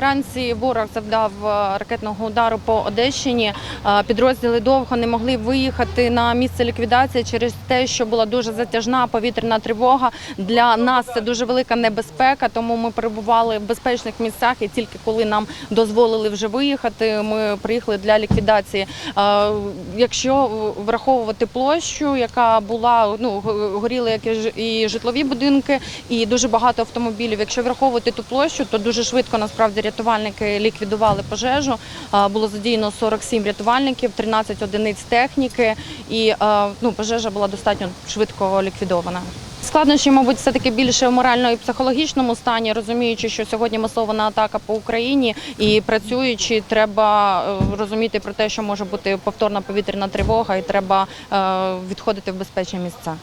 Вранці ворог завдав е, ракетного удару по Одещині. Е, Підрозділи довго не могли виїхати на місце ліквідації через те, що була дуже затяжна повітряна тривога. Для нас це дуже велика небезпека, тому ми перебували в безпечних місцях. І тільки коли нам дозволили вже виїхати, ми приїхали для ліквідації. Е, Якщо враховувати площу, яка була ну горіли як і житлові будинки, і дуже багато автомобілів. Якщо враховувати ту площу, то дуже швидко насправді рятувальники ліквідували пожежу. Було задіяно 47 рятувальників, 13 одиниць техніки, і ну пожежа була достатньо швидко ліквідована. Складнощі, мабуть, все таки більше в морально і психологічному стані, розуміючи, що сьогодні масована атака по Україні, і працюючи, треба е, розуміти про те, що може бути повторна повітряна тривога, і треба е, відходити в безпечні місця.